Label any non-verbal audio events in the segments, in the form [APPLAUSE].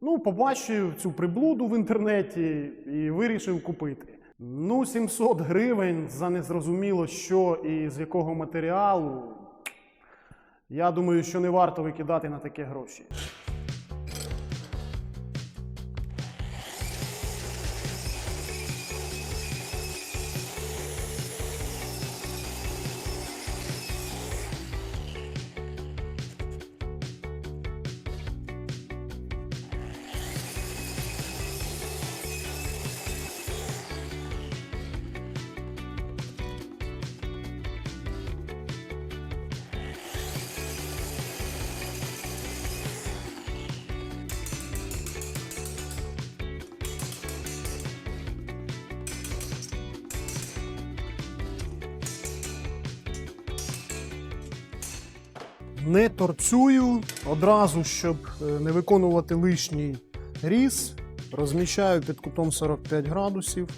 Ну, побачив цю приблуду в інтернеті і вирішив купити. Ну, 700 гривень за незрозуміло що і з якого матеріалу. Я думаю, що не варто викидати на таке гроші. Не торцюю одразу, щоб е, не виконувати лишній різ. Розміщаю під кутом 45 градусів.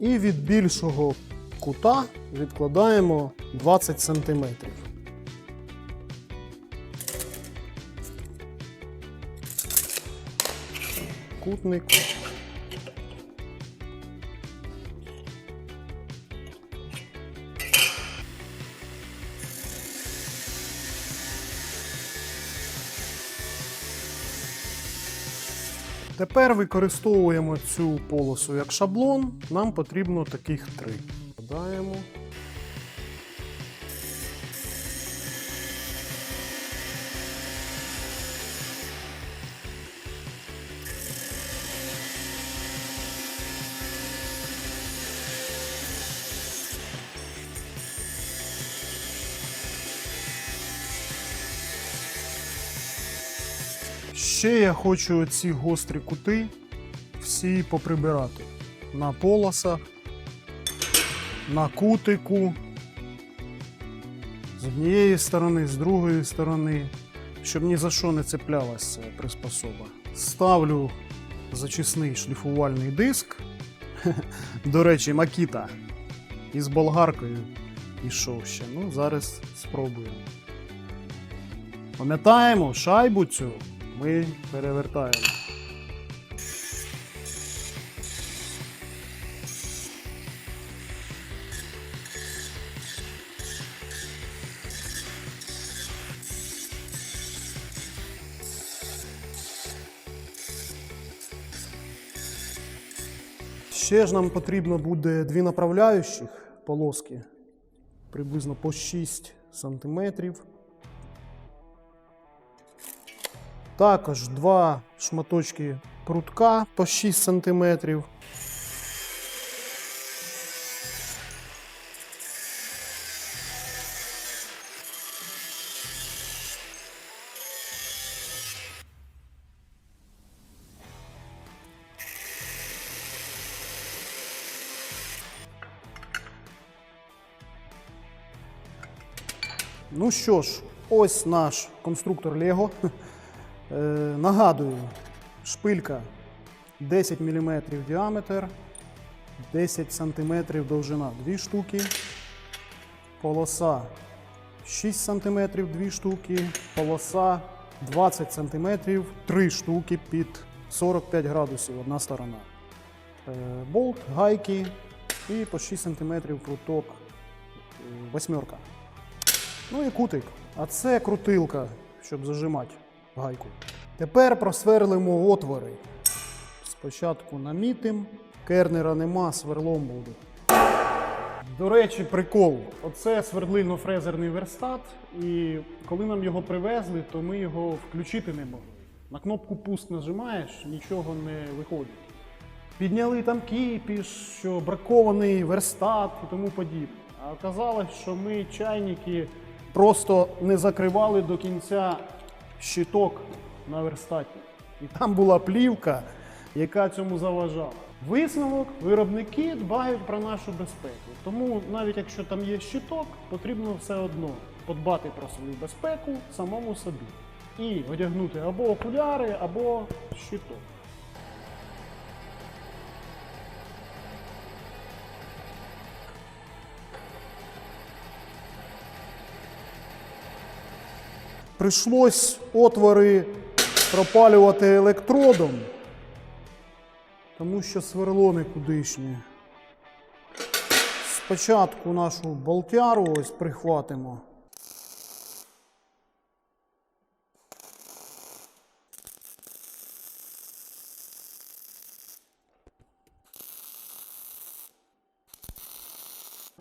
І від більшого кута відкладаємо 20 см. Кутник. Тепер використовуємо цю полосу як шаблон. Нам потрібно таких три. Додаємо. Ще я хочу ці гострі кути всі поприбирати на полосах, на кутику, з однієї сторони, з другої сторони, щоб ні за що не цеплялася приспособа. Ставлю зачисний шліфувальний диск. [LAUGHS] До речі, Макіта із болгаркою ішов ще. Ну, зараз спробуємо. Пам'ятаємо, шайбу цю ми перевертаємо. Ще ж нам потрібно буде дві направляючих полоски, приблизно по 6 сантиметрів. Також два шматочки прутка по 6 см. Ну що ж, ось наш конструктор Лего. [LAUGHS] Е, нагадую, шпилька 10 мм діаметр, 10 см довжина 2 штуки, полоса 6 см 2 штуки, полоса 20 см 3 штуки під 45 градусів одна сторона. Е, Болт, гайки і по 6 см пруток е, восьмерка. Ну і кутик. А це крутилка, щоб зажимати гайку. Тепер просверлимо отвори. Спочатку намітим. Кернера нема, сверлом буду. До речі, прикол. Оце свердлильно-фрезерний верстат, і коли нам його привезли, то ми його включити не могли. На кнопку пуск нажимаєш, нічого не виходить. Підняли там кіпіш, що бракований верстат і тому подібне. А оказалось, що ми чайники просто не закривали до кінця щиток на верстаті. І там була плівка, яка цьому заважала. Висновок, виробники дбають про нашу безпеку. Тому навіть якщо там є щиток, потрібно все одно подбати про свою безпеку самому собі. І одягнути або окуляри, або щиток. Прийшлось отвори пропалювати електродом, тому що сверло никудишнє. Спочатку нашу болтяру ось прихватимо.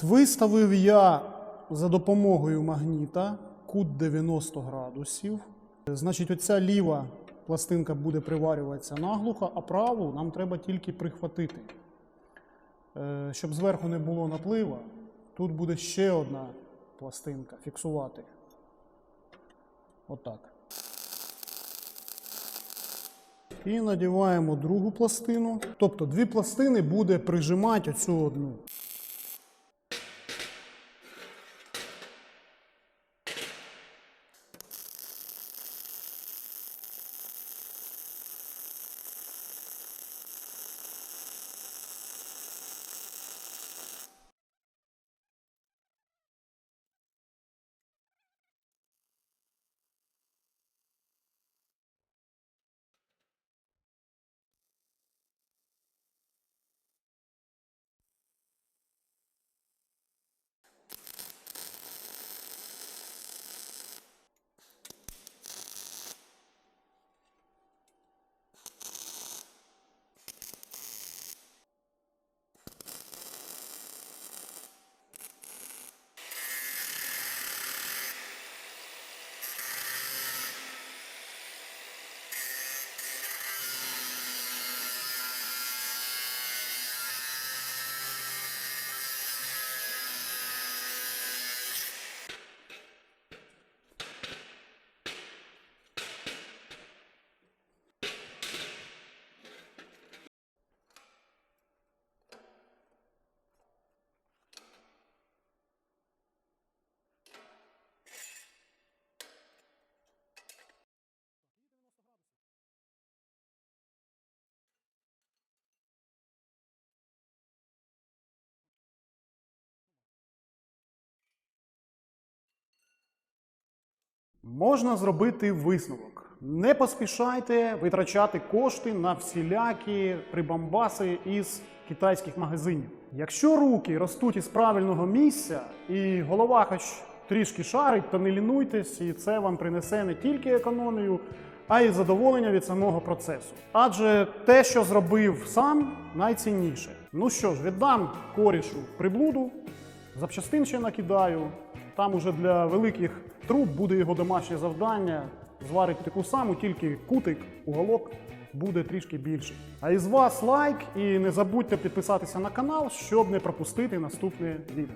Виставив я за допомогою магніта кут 90 градусів. Значить, оця ліва пластинка буде приварюватися наглухо, а праву нам треба тільки прихватити. Е, Щоб зверху не було наплива, тут буде ще одна пластинка фіксувати. Отак. І надіваємо другу пластину. Тобто дві пластини буде прижимати оцю одну. Можна зробити висновок. Не поспішайте витрачати кошти на всілякі прибамбаси із китайських магазинів. Якщо руки ростуть із правильного місця і голова хоч трішки шарить, то не лінуйтесь, і це вам принесе не тільки економію, а й задоволення від самого процесу. Адже те, що зробив сам, найцінніше. Ну що ж, віддам корішу приблуду, запчастин ще накидаю. Там уже для великих труб буде його домашнє завдання. Зварить таку саму, тільки кутик, уголок буде трішки більший. А із вас лайк і не забудьте підписатися на канал, щоб не пропустити наступне відео.